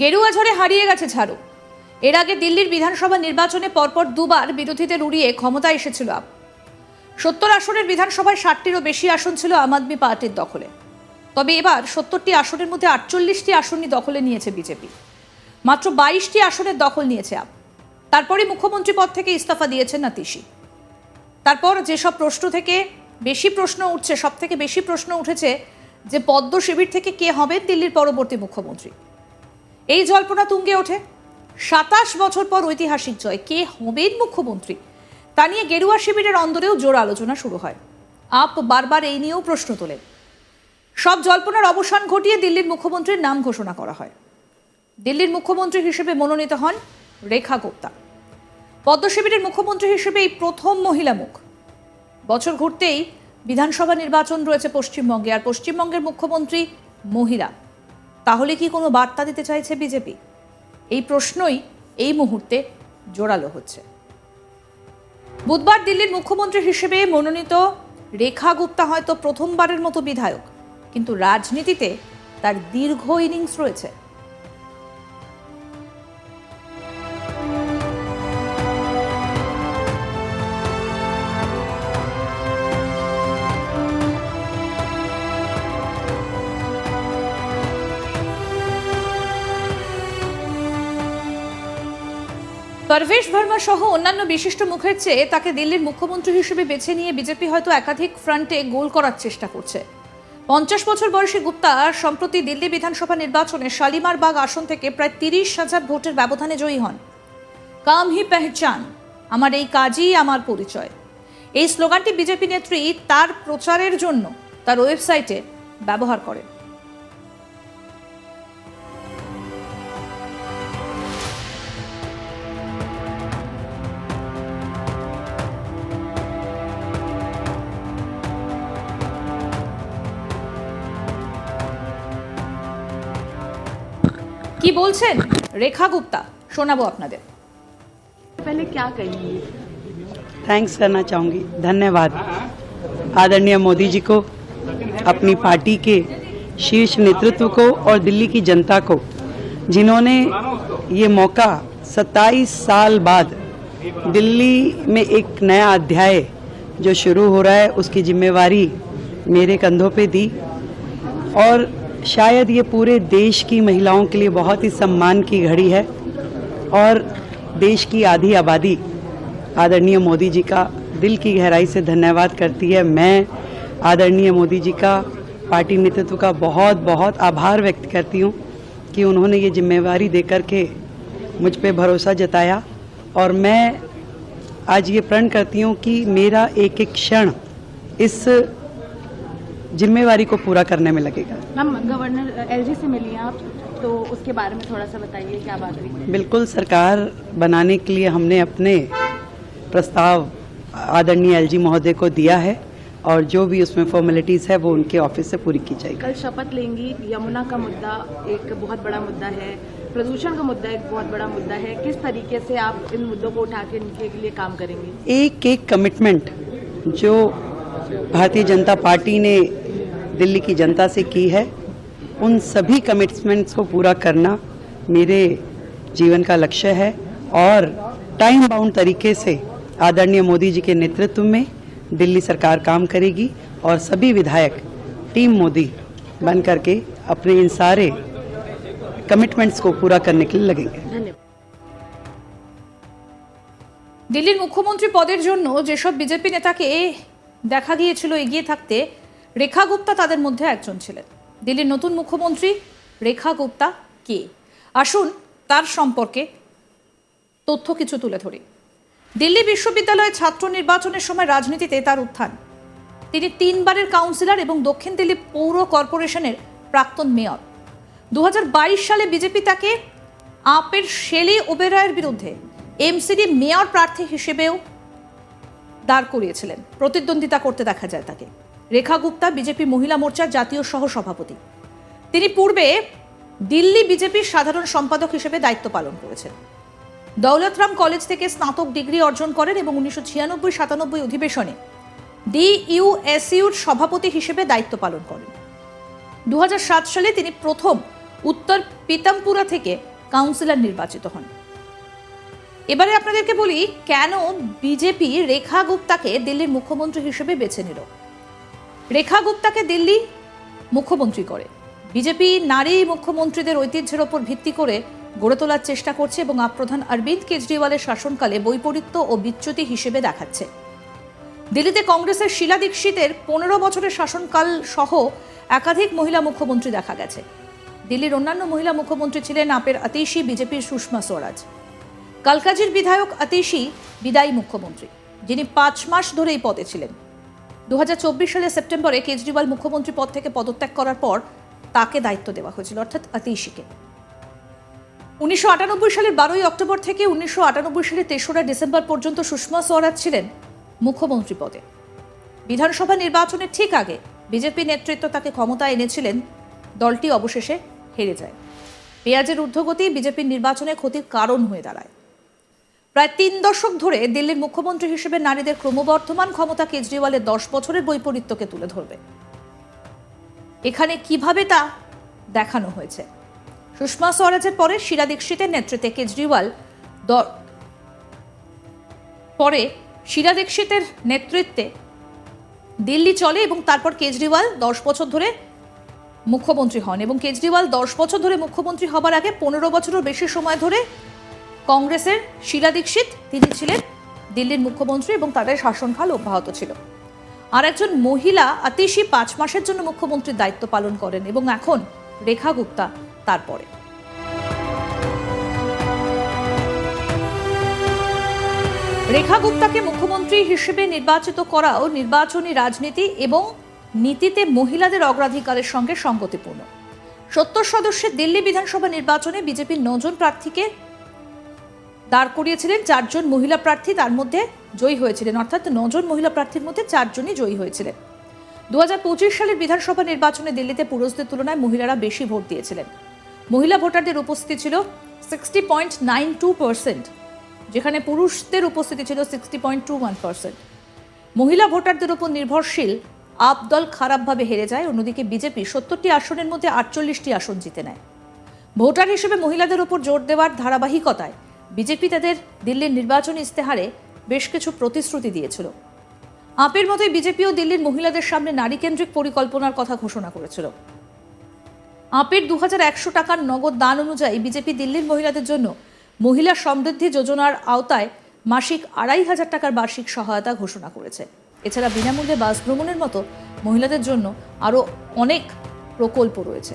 গেরুয়া ঝড়ে হারিয়ে গেছে ঝাড়ু। এর আগে দিল্লির বিধানসভা নির্বাচনে পরপর দুবার বিরোধীদের উড়িয়ে ক্ষমতায় এসেছিল আপ। সত্তর আসনের বিধানসভায় ষাটটিরও বেশি আসন ছিল আম আদমি পার্টির দখলে। তবে এবার সত্তরটি আসনের মধ্যে আটচল্লিশটি আসনই দখলে নিয়েছে বিজেপি। মাত্র বাইশটি আসনের দখল নিয়েছে আপ। তারপরে মুখ্যমন্ত্রী পদ থেকে ইস্তফা দিয়েছেন নাতিশি। তারপর যেসব প্রশ্ন থেকে বেশি প্রশ্ন উঠছে সব থেকে বেশি প্রশ্ন উঠেছে যে পদ্ম শিবির থেকে কে হবেন দিল্লির পরবর্তী মুখ্যমন্ত্রী। এই জল্পনা তুঙ্গে ওঠে। সাতাশ বছর পর ঐতিহাসিক জয়। কে হবেন মুখ্যমন্ত্রী? তা নিয়ে গেরুয়া শিবিরের অন্দরেও জোর আলোচনা শুরু হয়। আপ বারবার এই নিয়েও প্রশ্ন তোলেন। সব জল্পনার অবসান ঘটিয়ে দিল্লির মুখ্যমন্ত্রীর নাম ঘোষণা করা হয়। দিল্লির মুখ্যমন্ত্রী হিসেবে মনোনীত হন রেখা গুপ্তা। পদ্ম শিবিরের মুখ্যমন্ত্রী হিসেবে এই প্রথম মহিলা মুখ। বছর ঘুরতেই বিধানসভা নির্বাচন রয়েছে পশ্চিমবঙ্গে, আর পশ্চিমবঙ্গের মুখ্যমন্ত্রী মহিলা। তাহলে কি কোনো বার্তা দিতে চাইছে বিজেপি? এই প্রশ্নই এই মুহূর্তে জোরালো হচ্ছে। বুধবার দিল্লির মুখ্যমন্ত্রী হিসেবে মনোনীত রেখা গুপ্তা হয়তো প্রথমবারের মতো বিধায়ক, কিন্তু রাজনীতিতে তার দীর্ঘ ইনিংস রয়েছে। পারভেশ ভার্মা সহ অন্যান্য বিশিষ্ট মুখের চেয়ে তাকে দিল্লির মুখ্যমন্ত্রী হিসেবে বেছে নিয়ে বিজেপি হয়তো একাধিক ফ্রন্টে গোল করার চেষ্টা করছে। পঞ্চাশ বছর বয়সী গুপ্তা সম্প্রতি দিল্লি বিধানসভা নির্বাচনে শালিমার বাগ আসন থেকে প্রায় তিরিশ হাজার ভোটের ব্যবধানে জয়ী হন। কাম হি পেহচান, আমার এই কাজই আমার পরিচয়। এই স্লোগানটি বিজেপি নেত্রী তার প্রচারের জন্য তার ওয়েবসাইটে ব্যবহার করেন। বলছেন রেখা গুপ্তা শোনাবো আপনাদের पहले क्या कहेंगी थैंक्स करना चाहूँगी धन्यवाद आदरणीय मोदी जी को अपनी पार्टी के शीर्ष नेतृत्व को और दिल्ली की जनता को जिन्होंने ये मौका 27 साल बाद दिल्ली में एक नया अध्याय जो शुरू हो रहा है उसकी जिम्मेवारी मेरे कंधों पे दी और शायद ये पूरे देश की महिलाओं के लिए बहुत ही सम्मान की घड़ी है और देश की आधी आबादी आदरणीय मोदी जी का दिल की गहराई से धन्यवाद करती है। मैं आदरणीय मोदी जी का पार्टी नेतृत्व का बहुत बहुत आभार व्यक्त करती हूँ कि उन्होंने ये जिम्मेवारी देकर के मुझ पर भरोसा जताया। और मैं आज ये प्रण करती हूँ कि मेरा एक एक क्षण इस जिम्मेवारी को पूरा करने में लगेगा। मैम गवर्नर एलजी से मिली हैं आप तो उसके बारे में थोड़ा सा बताइए क्या बात हुई? बिल्कुल सरकार बनाने के लिए हमने अपने प्रस्ताव आदरणीय एलजी महोदय को दिया है और जो भी उसमें फॉर्मेलिटीज़ है वो उनके ऑफ़िस से पूरी की जाएगी। कल शपथ लेंगी यमुना का मुद्दा एक बहुत बड़ा मुद्दा है प्रदूषण का मुद्दा एक बहुत बड़ा मुद्दा है किस तरीके से आप इन मुद्दों को उठा के इनके लिए काम करेंगे? एक एक कमिटमेंट जो भारतीय जनता पार्टी ने दिल्ली की जनता से की है उन सभी कमिटमेंट्स को पूरा करना मेरे जीवन का लक्ष्य है और टाइम बाउंड तरीके से आदरणीय मोदी जी के नेतृत्व में दिल्ली सरकार काम करेगी और सभी विधायक टीम मोदी बन करके अपने इन सारे कमिटमेंट्स को पूरा करने के लिए लगेंगे धन्यवाद দিল্লির মুখ্যমন্ত্রী পদের জন্য যেসব বিজেপি নেতাকে দেখা গিয়েছিল এগিয়ে থাকতে রেখা গুপ্তা তাদের মধ্যে একজন ছিলেন। দিল্লির নতুন মুখ্যমন্ত্রী রেখা গুপ্তা কে? আসুন তার সম্পর্কে তথ্য কিছু তুলে ধরি। দিল্লি বিশ্ববিদ্যালয়ে ছাত্র নির্বাচনের সময় রাজনীতিতে তার উত্থান। তিনি তিনবারের কাউন্সিলর এবং দক্ষিণ দিল্লি পৌর কর্পোরেশনের প্রাক্তন মেয়র। দু হাজার বাইশ সালে বিজেপি তাকে আপের শেলি ওবেরয়ের বিরুদ্ধে এমসিডি মেয়র প্রার্থী হিসেবেও দাঁড় করিয়েছিলেন। প্রতিদ্বন্দ্বিতা করতে দেখা যায় তাকে। রেখা গুপ্তা, বিজেপি মহিলা মোর্চার জাতীয় সহ সভাপতি। তিনি পূর্বে দিল্লি বিজেপির সাধারণ সম্পাদক হিসেবে দায়িত্ব পালন করেছেন। দৌলতরাম কলেজ থেকে স্নাতক ডিগ্রি অর্জন করেন এবং উনিশশো ছিয়ানব্বই সাতানব্বই অধিবেশনে ডিইউএসইউর সভাপতি হিসেবে দায়িত্ব পালন করেন। দু হাজার সাত সালে তিনি প্রথম উত্তর পিতামপুরা থেকে কাউন্সিলর নির্বাচিত হন। এবারে আপনাদেরকে বলি, কেন বিজেপি রেখা গুপ্তাকে দিল্লির মুখ্যমন্ত্রী হিসেবে বেছে নিল? রেখা গুপ্তাকে দিল্লি মুখ্যমন্ত্রী করে। বিজেপি নারী মুখ্যমন্ত্রীদের ঐতিহ্যের ওপর ভিত্তি করে গড়ে তোলার চেষ্টা করছে এবং আপ্রধান অরবিন্দ কেজরিওয়ালের শাসনকালে বৈপরীত্য ও বিচ্যুতি হিসেবে দেখাচ্ছে। দিল্লিতে কংগ্রেসের শিলা দীক্ষিতের পনেরো বছরের শাসনকাল সহ একাধিক মহিলা মুখ্যমন্ত্রী দেখা গেছে। দিল্লির অন্যান্য মহিলা মুখ্যমন্ত্রী ছিলেন আপের আতিশি বিজেপির সুষমা স্বরাজ। কালকাজির বিধায়ক আতিশি বিদায়ী মুখ্যমন্ত্রী, যিনি পাঁচ মাস ধরে এই পদে ছিলেন। দু হাজার চব্বিশ সালের সেপ্টেম্বরে কেজরিওয়াল মুখ্যমন্ত্রী পদ থেকে পদত্যাগ করার পর তাকে দায়িত্ব দেওয়া হয়েছিল, অর্থাৎ আতিশিকে। উনিশশো সালের বারোই অক্টোবর থেকে উনিশশো আটানব্বই সালের তেসরা ডিসেম্বর পর্যন্ত সুষমা স্বরাজ ছিলেন মুখ্যমন্ত্রী পদে। বিধানসভা নির্বাচনের ঠিক আগে বিজেপি নেতৃত্ব তাকে ক্ষমতায় এনেছিলেন, দলটি অবশেষে হেরে যায়। পেঁয়াজের ঊর্ধ্বগতি বিজেপির নির্বাচনে ক্ষতির কারণ হয়ে দাঁড়ায়। প্রায় তিন দশক ধরে দিল্লির মুখ্যমন্ত্রী হিসেবে নারীদের ক্রমবর্ধমান ক্ষমতা কেজরিওয়ালের দশ বছরের বৈপরীত্যকে তুলে ধরবে। এখানে কীভাবে তা দেখানো হয়েছে? সুষমা স্বরাজের পরে শিলা দীক্ষিতের নেতৃত্বে কেজরিওয়াল পরে শিলা দীক্ষিতের নেতৃত্বে দিল্লি চলে এবং তারপর কেজরিওয়াল দশ বছর ধরে মুখ্যমন্ত্রী হন এবং কেজরিওয়াল দশ বছর ধরে মুখ্যমন্ত্রী হবার আগে পনেরো বছরের বেশি সময় ধরে কংগ্রেসের শিলা দীক্ষিত, তিনি ছিলেন দিল্লির মুখ্যমন্ত্রী এবং তাদের শাসনকাল অব্যাহত ছিল। আর একজন মহিলা আতিশি পাঁচ মাসের জন্য মুখ্যমন্ত্রীর দায়িত্ব পালন করেন এবং এখন রেখা গুপ্তা তারপরে। রেখা গুপ্তাকে মুখ্যমন্ত্রী হিসেবে নির্বাচিত করাও নির্বাচনী রাজনীতি এবং নীতিতে মহিলাদের অগ্রাধিকারের সঙ্গে সঙ্গতিপূর্ণ। সত্তর সদস্যের দিল্লি বিধানসভা নির্বাচনে বিজেপির নজন প্রার্থীকে দাঁড় করিয়েছিলেন চারজন মহিলা প্রার্থী, তার মধ্যে জয়ী হয়েছিলেন। অর্থাৎ নজন মহিলা প্রার্থীর মধ্যে চারজনই জয়ী হয়েছিলেন। দু হাজার পঁচিশ সালের বিধানসভা নির্বাচনে দিল্লিতে পুরুষদের তুলনায় মহিলারা বেশি ভোট দিয়েছিলেন। মহিলা ভোটারদের উপস্থিতি ছিল sixty point nine two percent যেখানে পুরুষদের উপস্থিতি ছিল sixty point two one percent মহিলা ভোটারদের উপর নির্ভরশীল, আপ দল খারাপভাবে হেরে যায়, অন্যদিকে বিজেপি সত্তরটি আসনের মধ্যে আটচল্লিশটি আসন জিতে নেয়। ভোটার হিসেবে মহিলাদের উপর জোর দেওয়ার ধারাবাহিকতায় বিজেপি তাদের দিল্লির নির্বাচনী ইস্তেহারে বেশ কিছু প্রতিশ্রুতি দিয়েছিল। আপের মতোই বিজেপিও দিল্লির মহিলাদের সামনে নারীকেন্দ্রিক পরিকল্পনার কথা ঘোষণা করেছিল। আপের দু একশো টাকার নগদ দান অনুযায়ী বিজেপি দিল্লির মহিলাদের জন্য মহিলা সমৃদ্ধি যোজনার আওতায় মাসিক আড়াই হাজার টাকার বার্ষিক সহায়তা ঘোষণা করেছে। এছাড়া বিনামূল্যে বাস ভ্রমণের মতো মহিলাদের জন্য আরও অনেক প্রকল্প রয়েছে।